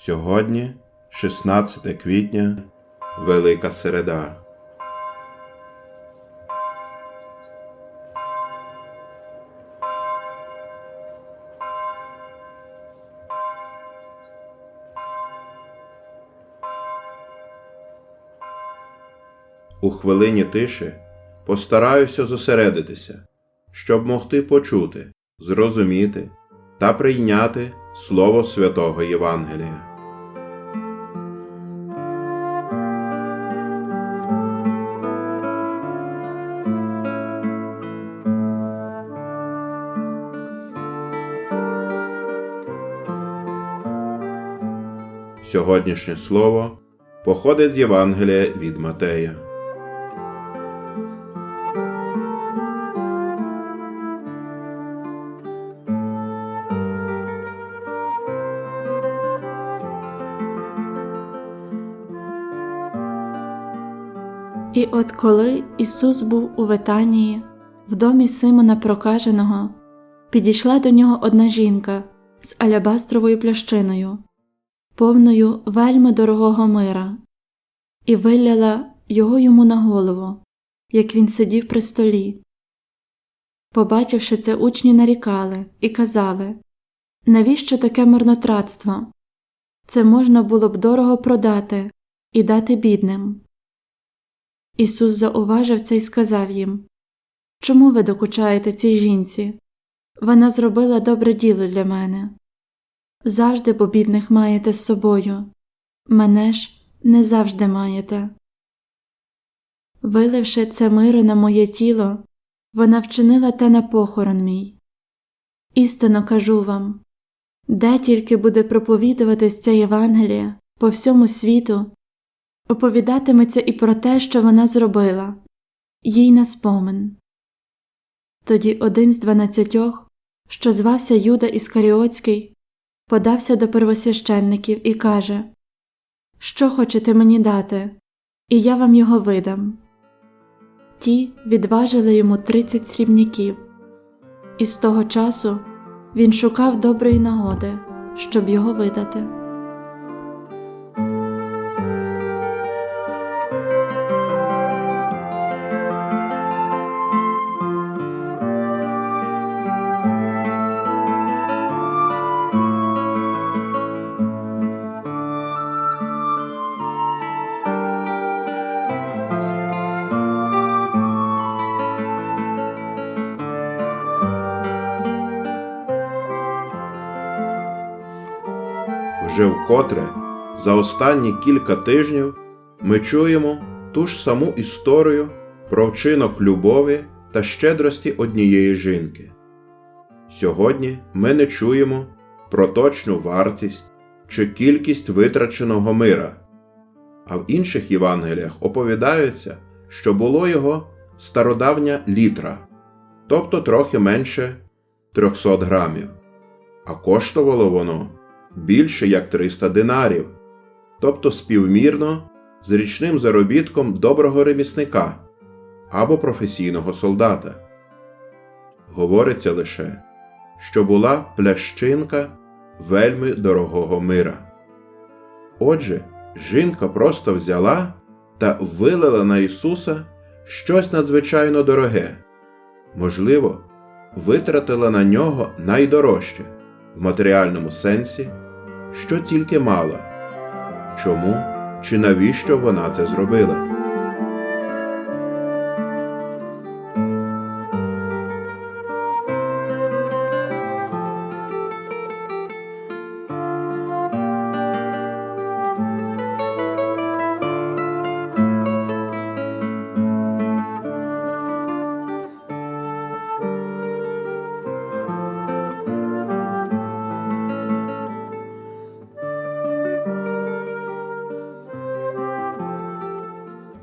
Сьогодні 16 квітня, Велика Середа. У хвилині тиші постараюся зосередитися, щоб могти почути, зрозуміти та прийняти Слово Святого Євангелія. Сьогоднішнє слово походить з Євангелія від Матея. І от коли Ісус був у Витанії, в домі Симона Прокаженого, підійшла до нього одна жінка з алябастровою плящиною, повною вельми дорогого мира, і виляла його йому на голову, як він сидів при столі. Побачивши це, учні нарікали і казали навіщо таке марнотратство? Це можна було б дорого продати і дати бідним. Ісус зауважив це і сказав їм Чому ви докучаєте цій жінці? Вона зробила добре діло для мене. Завжди бо бідних маєте з собою, мене ж не завжди маєте. Виливши це миро на моє тіло, вона вчинила те на похорон мій. Істинно кажу вам де тільки буде проповідуватись ця Євангелія по всьому світу, оповідатиметься і про те, що вона зробила, їй на спомин. Тоді один з дванадцятьох, що звався Юда Іскаріотський, подався до первосвященників і каже Що хочете мені дати, і я вам його видам. Ті відважили йому тридцять срібняків, і з того часу він шукав доброї нагоди, щоб його видати. Вкотре за останні кілька тижнів ми чуємо ту ж саму історію про вчинок любові та щедрості однієї жінки. Сьогодні ми не чуємо про точну вартість чи кількість витраченого мира, а в інших Євангеліях оповідається, що було його стародавня літра, тобто трохи менше 300 грамів, а коштувало воно більше як 300 динарів, тобто співмірно з річним заробітком доброго ремісника або професійного солдата. Говориться лише, що була плящинка вельми дорогого мира. Отже, жінка просто взяла та вилила на Ісуса щось надзвичайно дороге, можливо, витратила на нього найдорожче в матеріальному сенсі, що тільки мала. Чому чи навіщо вона це зробила?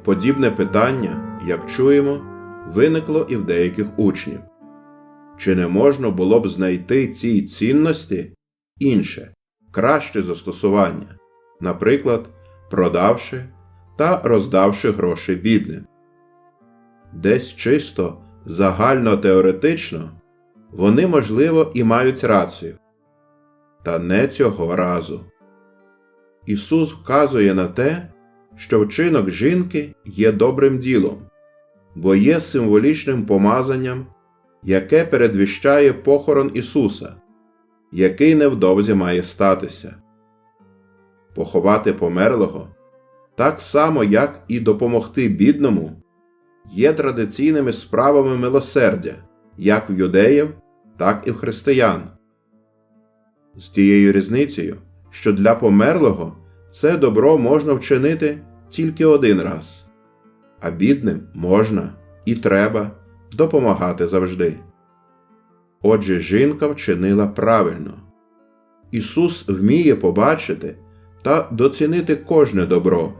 Подібне питання, як чуємо, виникло і в деяких учнів. Чи не можна було б знайти цій цінності інше, краще застосування, наприклад, продавши та роздавши гроші бідним? Десь чисто загально теоретично вони, можливо, і мають рацію. Та не цього разу. Ісус вказує на те, що вчинок жінки є добрим ділом, бо є символічним помазанням, яке передвіщає похорон Ісуса, який невдовзі має статися. Поховати померлого, так само як і допомогти бідному, є традиційними справами милосердя як в юдеїв, так і в християн. З тією різницею, що для померлого це добро можна вчинити тільки один раз, а бідним можна і треба допомагати завжди. Отже, жінка вчинила правильно. Ісус вміє побачити та доцінити кожне добро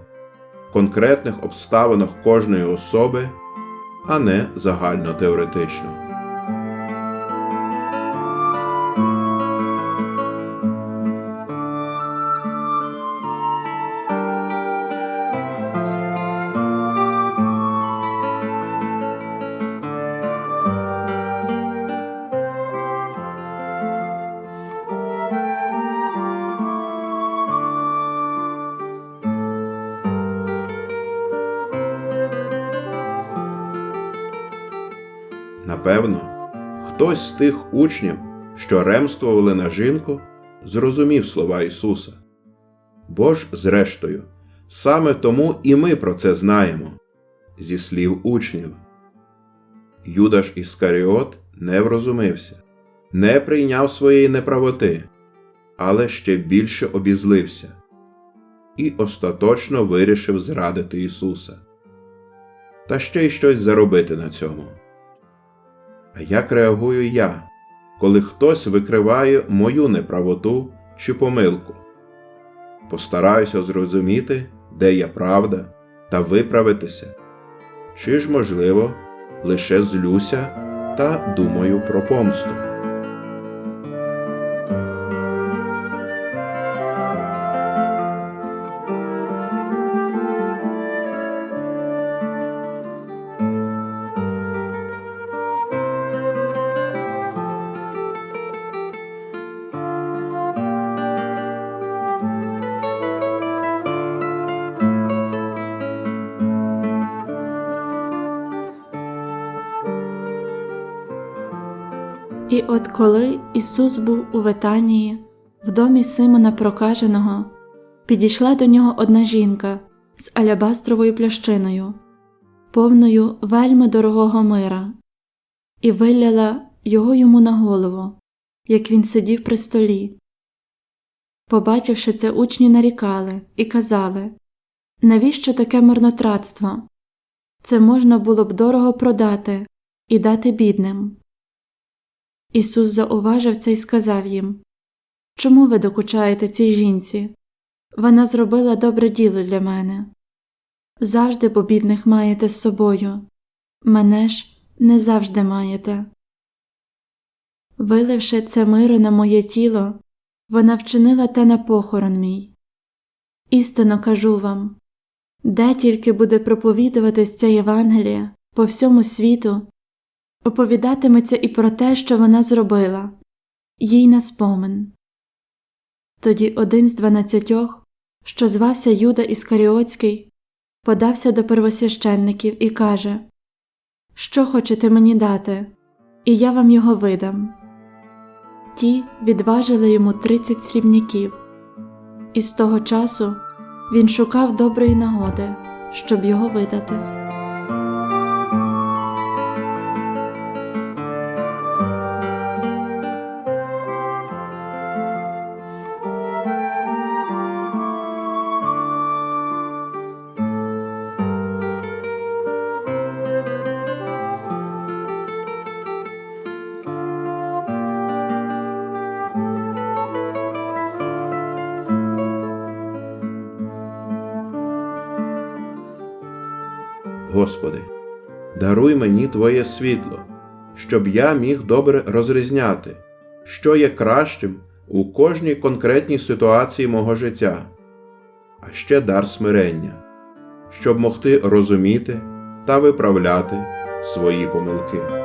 в конкретних обставинах кожної особи, а не загальнотеоретично. Напевно, хтось з тих учнів, що ремствували на жінку, зрозумів слова Ісуса. Бо ж, зрештою, саме тому і ми про це знаємо зі слів учнів. Юдаш Іскаріот не врозумився, не прийняв своєї неправоти, але ще більше обізлився і остаточно вирішив зрадити Ісуса. Та ще й щось заробити на цьому. А як реагую я, коли хтось викриває мою неправоту чи помилку? Постараюся зрозуміти, де є правда, та виправитися. Чи ж, можливо, лише злюся та думаю про помсту. І от коли Ісус був у Витанії, в домі Симона Прокаженого, підійшла до нього одна жінка з алябастровою плящиною, повною вельми дорогого мира, і виляла його йому на голову, як він сидів при столі. Побачивши це, учні нарікали і казали навіщо таке марнотратство? Це можна було б дорого продати і дати бідним. Ісус зауважив це і сказав їм Чому ви докучаєте цій жінці? Вона зробила добре діло для мене. Завжди бо бідних маєте з собою, мене ж не завжди маєте. Виливши це миро на моє тіло, вона вчинила те на похорон мій. Істинно кажу вам де тільки буде проповідуватись ця Євангелія по всьому світу, оповідатиметься і про те, що вона зробила, їй на спомин. Тоді один з дванадцятьох, що звався Юда Іскаріотський, подався до первосвященників і каже Що хочете мені дати, і я вам його видам. Ті відважили йому тридцять срібняків, і з того часу він шукав доброї нагоди, щоб його видати. Господи, даруй мені Твоє світло, щоб я міг добре розрізняти, що є кращим у кожній конкретній ситуації мого життя, а ще дар смирення, щоб могти розуміти та виправляти свої помилки.